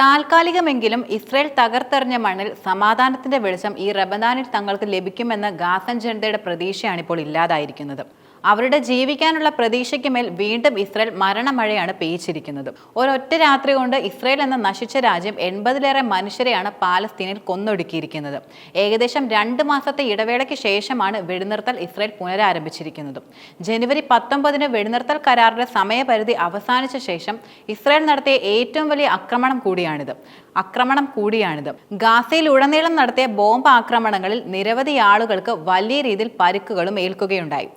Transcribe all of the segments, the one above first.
താൽക്കാലികമെങ്കിലും Israel തകർത്തെറിഞ്ഞ മണ്ണിൽ സമാധാനത്തിന്റെ വെളിച്ചം ഈ റബദാനിൽ തങ്ങൾക്ക് ലഭിക്കുമെന്ന ഗാസൻ ജനതയുടെ പ്രതീക്ഷയാണിപ്പോൾ ഇല്ലാതായിരിക്കുന്നത്. അവരുടെ ജീവിക്കാനുള്ള പ്രതീക്ഷയ്ക്ക് മേൽ വീണ്ടും ഇസ്രയേൽ മരണമഴയാണ് പെയ്ച്ചിരിക്കുന്നത് ഒരൊറ്റ രാത്രി കൊണ്ട് ഇസ്രയേൽ എന്ന നശിച്ച രാജ്യം എൺപതിലേറെ മനുഷ്യരെയാണ് പാലസ്തീനിൽ കൊന്നൊടുക്കിയിരിക്കുന്നത്. ഏകദേശം രണ്ട് മാസത്തെ ഇടവേളയ്ക്ക് ശേഷമാണ് വെടിനിർത്തൽ ഇസ്രയേൽ പുനരാരംഭിച്ചിരിക്കുന്നത്. ജനുവരി പത്തൊമ്പതിന് വെടിനിർത്തൽ കരാറിന്റെ സമയപരിധി അവസാനിച്ച ശേഷം ഇസ്രയേൽ നടത്തിയ ഏറ്റവും വലിയ ആക്രമണം കൂടിയാണിത്. ആക്രമണം കൂടിയാണിത്. ഗാസയിൽ ഉടനീളം നടത്തിയ ബോംബ് ആക്രമണങ്ങളിൽ നിരവധി ആളുകൾക്ക് വലിയ രീതിയിൽ പരിക്കുകളും ഏൽക്കുകയുണ്ടായി.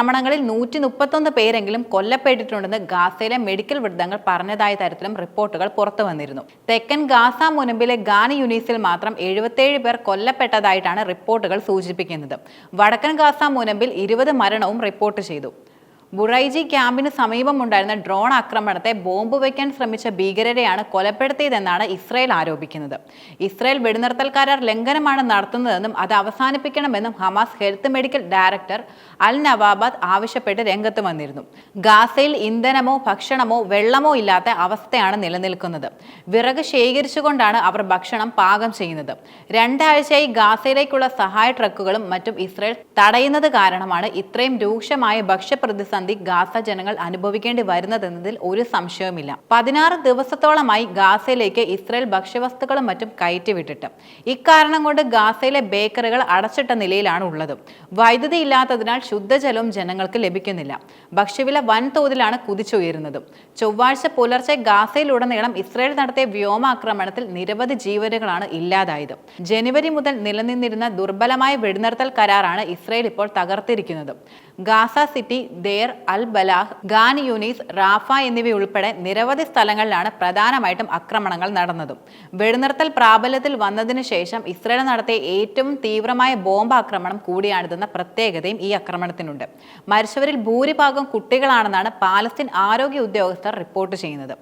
ആക്രമണങ്ങളിൽ നൂറ്റി മുപ്പത്തൊന്ന് പേരെങ്കിലും കൊല്ലപ്പെട്ടിട്ടുണ്ടെന്ന് ഗാസയിലെ മെഡിക്കൽ വൃദ്ധങ്ങൾ പറഞ്ഞതായ തരത്തിലും റിപ്പോർട്ടുകൾ പുറത്തു വന്നിരുന്നു. തെക്കൻ ഗാസ മുനമ്പിലെ ഗാനി യുനീസിൽ മാത്രം എഴുപത്തേഴ് പേർ കൊല്ലപ്പെട്ടതായിട്ടാണ് റിപ്പോർട്ടുകൾ സൂചിപ്പിക്കുന്നത്. വടക്കൻ ഗാസ മുനമ്പിൽ ഇരുപത് മരണവും റിപ്പോർട്ട് ചെയ്തു. ബുറൈജി ക്യാമ്പിന് സമീപമുണ്ടായിരുന്ന ഡ്രോൺ ആക്രമണത്തെ ബോംബ് വയ്ക്കാൻ ശ്രമിച്ച ഭീകരരെയാണ് കൊലപ്പെടുത്തിയതെന്നാണ് ഇസ്രായേൽ ആരോപിക്കുന്നത്. ഇസ്രായേൽ വെടിനിർത്തൽ കരാർ ലംഘനമാണ് നടത്തുന്നതെന്നും അത് അവസാനിപ്പിക്കണമെന്നും ഹമാസ് ഹെൽത്ത് മെഡിക്കൽ ഡയറക്ടർ അൽ നവാബാദ് ആവശ്യപ്പെട്ട് രംഗത്ത് വന്നിരുന്നു. ഗാസയിൽ ഇന്ധനമോ ഭക്ഷണമോ വെള്ളമോ ഇല്ലാത്ത അവസ്ഥയാണ് നിലനിൽക്കുന്നത്. വിറക് ശേഖരിച്ചുകൊണ്ടാണ് അവർ ഭക്ഷണം പാകം ചെയ്യുന്നത്. രണ്ടാഴ്ചയായി ഗാസയിലേക്കുള്ള സഹായ ട്രക്കുകളും മറ്റും ഇസ്രായേൽ തടയുന്നത് കാരണമാണ് ഇത്രയും രൂക്ഷമായ ഭക്ഷ്യപ്രതിസന്ധി ഗാസ ജനങ്ങൾ അനുഭവിക്കേണ്ടി വരുന്നതെന്നതിൽ ഒരു സംശയവുമില്ല. പതിനാറ് ദിവസത്തോളമായി ഗാസയിലേക്ക് ഇസ്രയേൽ ഭക്ഷ്യവസ്തുക്കളും മറ്റും കയറ്റിവിട്ടിട്ട്. ഇക്കാരണം കൊണ്ട് ഗാസയിലെ ബേക്കറികൾ അടച്ചിട്ട നിലയിലാണ് ഉള്ളത്. വൈദ്യുതി ഇല്ലാത്തതിനാൽ ശുദ്ധജലവും ജനങ്ങൾക്ക് ലഭിക്കുന്നില്ല. ഭക്ഷ്യവില വൻതോതിലാണ് കുതിച്ചുയരുന്നത്. ചൊവ്വാഴ്ച പുലർച്ചെ ഗാസയിലുടനീളം ഇസ്രയേൽ നടത്തിയ വ്യോമാക്രമണത്തിൽ നിരവധി ജീവനുകളാണ് ഇല്ലാതായത്. ജനുവരി മുതൽ നിലനിന്നിരുന്ന ദുർബലമായ വെടിനിർത്തൽ കരാറാണ് ഇസ്രയേൽ ഇപ്പോൾ തകർത്തിരിക്കുന്നത്. Gaza City Deir al Balah Khan Younis Rafah എന്നിവയുൾപ്പെടെ നിരവധി സ്ഥലങ്ങളിലാണ് പ്രധാനമായിട്ടും ആക്രമണങ്ങൾ നടന്നതും. വെടിനിർത്തൽ പ്രാബല്യത്തിൽ വന്നതിനു ശേഷം ഇസ്രയേൽ നടത്തിയ ഏറ്റവും തീവ്രമായ ബോംബ് ആക്രമണം കൂടിയാണിതെന്ന പ്രത്യേകതയും ഈ ആക്രമണത്തിനുണ്ട്. മരിച്ചവരിൽ ഭൂരിഭാഗം കുട്ടികളാണെന്നാണ് പാലസ്തീൻ ആരോഗ്യ ഉദ്യോഗസ്ഥർ റിപ്പോർട്ട് ചെയ്യുന്നത്.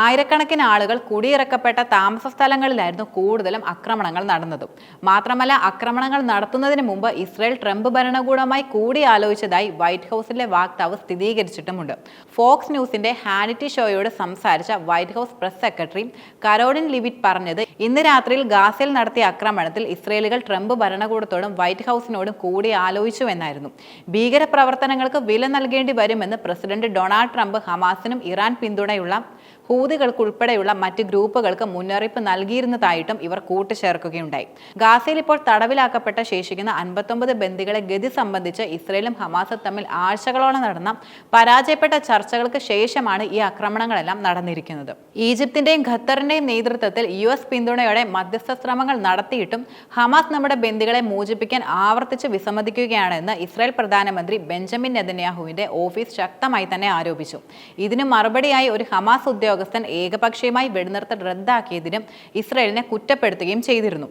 ആയിരക്കണക്കിന് ആളുകൾ കുടിയിറക്കപ്പെട്ട താമസ സ്ഥലങ്ങളിലായിരുന്നു കൂടുതലും ആക്രമണങ്ങൾ നടന്നതും. മാത്രമല്ല ആക്രമണങ്ങൾ നടത്തുന്നതിന് മുമ്പ് ഇസ്രയേൽ ട്രംപ് ഭരണകൂടവുമായി കൂടിയാലോചിച്ചതായി വൈറ്റ് ഹൗസിലെ വാക്താവ് സ്ഥിരീകരിച്ചിട്ടുമുണ്ട്. ഫോക്സ് ന്യൂസിന്റെ ഹാനിറ്റി ഷോയോട് സംസാരിച്ച White House press secretary Karoline Leavitt പറഞ്ഞത് ഇന്ന് രാത്രിയിൽ ഗാസയിൽ നടത്തിയ ആക്രമണത്തിൽ ഇസ്രയേലുകൾ ട്രംപ് ഭരണകൂടത്തോടും വൈറ്റ് ഹൗസിനോടും കൂടി ആലോചിച്ചുവെന്നായിരുന്നു. ഭീകര ഭീകരപ്രവർത്തനങ്ങൾക്ക് വില നൽകേണ്ടി വരുമെന്ന് പ്രസിഡന്റ് ഡൊണാൾഡ് ട്രംപ് ഹമാസിനും ഇറാൻ പിന്തുണയുള്ള ഹൂതികൾക്കുൾപ്പെടെയുള്ള മറ്റ് ഗ്രൂപ്പുകൾക്ക് മുന്നറിയിപ്പ് നൽകിയിരുന്നതായിട്ടും ഇവർ കൂട്ടിച്ചേർക്കുകയുണ്ടായി. ഗാസയിൽ ഇപ്പോൾ തടവിലാക്കപ്പെട്ട ശേഷിക്കുന്ന അൻപത്തൊമ്പത് ബന്ദികളെ ഗതി സംബന്ധിച്ച് ഇസ്രയേലും ഹമാസും തമ്മിൽ ആഴ്ചകളോളം നടന്ന. പരാജയപ്പെട്ട ചർച്ചകൾക്ക് ശേഷമാണ് ഈ ആക്രമണങ്ങളെല്ലാം നടന്നിരിക്കുന്നത്. ഈജിപ്തിന്റെയും ഖത്തറിന്റെയും നേതൃത്വത്തിൽ യു എസ് പിന്തുണയോടെ മധ്യസ്ഥ ശ്രമങ്ങൾ നടത്തിയിട്ടും ഹമാസ് നമ്മുടെ ബന്ദികളെ മോചിപ്പിക്കാൻ ആവർത്തിച്ച് വിസമ്മതിക്കുകയാണെന്ന് ഇസ്രായേൽ പ്രധാനമന്ത്രി ബെഞ്ചമിൻ നെതന്യാഹുവിന്റെ ഓഫീസ് ശക്തമായി തന്നെ ആരോപിച്ചു. ഇതിന് മറുപടിയായി ഒരു ഹമാസ് ഉദ്യോഗസ്ഥൻ ഏകപക്ഷീയമായി വെടിനിർത്തൽ റദ്ദാക്കിയതിനും ഇസ്രായേലിനെ കുറ്റപ്പെടുത്തുകയും ചെയ്തിരുന്നു.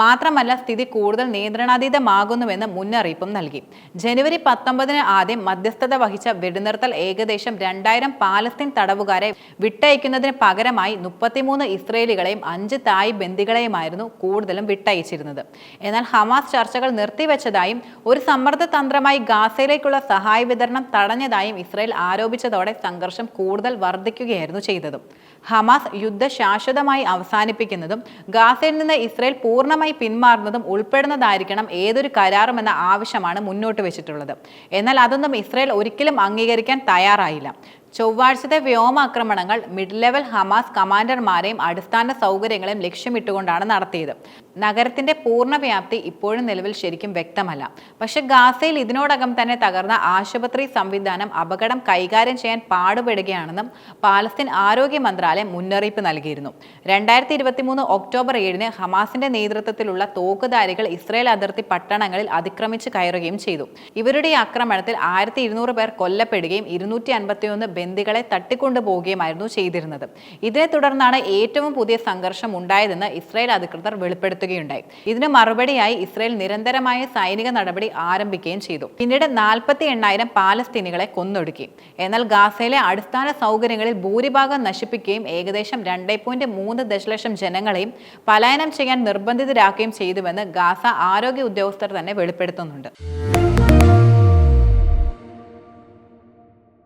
മാത്രമല്ല സ്ഥിതി കൂടുതൽ നിയന്ത്രണാതീതമാകുന്നുവെന്ന് മുന്നറിയിപ്പും നൽകി. ജനുവരി പത്തൊമ്പതിന് ആദ്യം മധ്യസ്ഥത വഹിച്ച വെടിനിർത്തൽ ഏകദേശം രണ്ടായിരം പാലസ്തീൻ തടവുകാരെ വിട്ടയക്കുന്നതിന് പകരമായി മുപ്പത്തിമൂന്ന് ഇസ്രയേലികളെയും അഞ്ച് തായ് ബന്ദികളെയുമായിരുന്നു കൂടുതലും വിട്ടയച്ചിരുന്നത്. എന്നാൽ ഹമാസ് ചർച്ചകൾ നിർത്തിവെച്ചതായും ഒരു സമ്മർദ്ദ തന്ത്രമായി ഗാസയിലേക്കുള്ള സഹായ വിതരണം തടഞ്ഞതായും ഇസ്രയേൽ ആരോപിച്ചതോടെ സംഘർഷം കൂടുതൽ വർദ്ധിക്കുകയായിരുന്നു ചെയ്തത്. ഹമാസ് യുദ്ധ ശാശ്വതമായി അവസാനിപ്പിക്കുന്നതും ഗാസയിൽ നിന്ന് ഇസ്രയേൽ പൂർണമായി പിന്മാറുന്നതും ഉൾപ്പെടുന്നതായിരിക്കണം ഏതൊരു കരാറും എന്ന ആവശ്യമാണ് മുന്നോട്ട് വെച്ചിട്ടുള്ളത്. എന്നാൽ അതൊന്നും ഇസ്രയേൽ ഒരിക്കലും അംഗീകരിക്കാൻ തയ്യാറായില്ല. ചൊവ്വാഴ്ചത്തെ വ്യോമാക്രമണങ്ങൾ മിഡ് ലെവൽ ഹമാസ് കമാൻഡർമാരെയും അടിസ്ഥാന സൗകര്യങ്ങളെയും ലക്ഷ്യമിട്ടുകൊണ്ടാണ് നടത്തിയത്. നഗരത്തിന്റെ പൂർണ വ്യാപ്തി ഇപ്പോഴും നിലവിൽ ശരിക്കും വ്യക്തമല്ല. പക്ഷേ ഗാസയിൽ ഇതിനോടകം തന്നെ തകർന്ന ആശുപത്രി സംവിധാനം അപകടം കൈകാര്യം ചെയ്യാൻ പാടുപെടുകയാണെന്നും പാലസ്തീൻ ആരോഗ്യ മന്ത്രാലയം മുന്നറിയിപ്പ് നൽകിയിരുന്നു. രണ്ടായിരത്തി ഇരുപത്തി മൂന്ന് ഒക്ടോബർ ഏഴിന് ഹമാസിന്റെ നേതൃത്വത്തിലുള്ള തോക്കുധാരികൾ ഇസ്രയേൽ അതിർത്തി പട്ടണങ്ങളിൽ അതിക്രമിച്ച് കയറുകയും ചെയ്തു. ഇവരുടെ ആക്രമണത്തിൽ ആയിരത്തി പേർ കൊല്ലപ്പെടുകയും ഇരുന്നൂറ്റി ബന്ദികളെ തട്ടിക്കൊണ്ടുപോവുകയുമായിരുന്നു ചെയ്തിരുന്നത്. ഇതിനെ തുടർന്നാണ് ഏറ്റവും പുതിയ സംഘർഷം ഉണ്ടായതെന്ന് ഇസ്രായേൽ അധികൃതർ വെളിപ്പെടുത്തുകയുണ്ടായി. ഇതിന് മറുപടിയായി ഇസ്രായേൽ നിരന്തരമായ സൈനിക നടപടി ആരംഭിക്കുകയും ചെയ്തു. പിന്നീട് നാൽപ്പത്തി എണ്ണായിരം പാലസ്തീനികളെ കൊന്നൊടുക്കി. എന്നാൽ ഗാസയിലെ അടിസ്ഥാന സൗകര്യങ്ങളിൽ ഭൂരിഭാഗം നശിപ്പിക്കുകയും ഏകദേശം രണ്ടേ പോയിന്റ് മൂന്ന് ദശലക്ഷം ജനങ്ങളെയും പലായനം ചെയ്യാൻ നിർബന്ധിതരാക്കുകയും ചെയ്തുവെന്ന് ഗാസ ആരോഗ്യ ഉദ്യോഗസ്ഥർ തന്നെ വെളിപ്പെടുത്തുന്നുണ്ട്.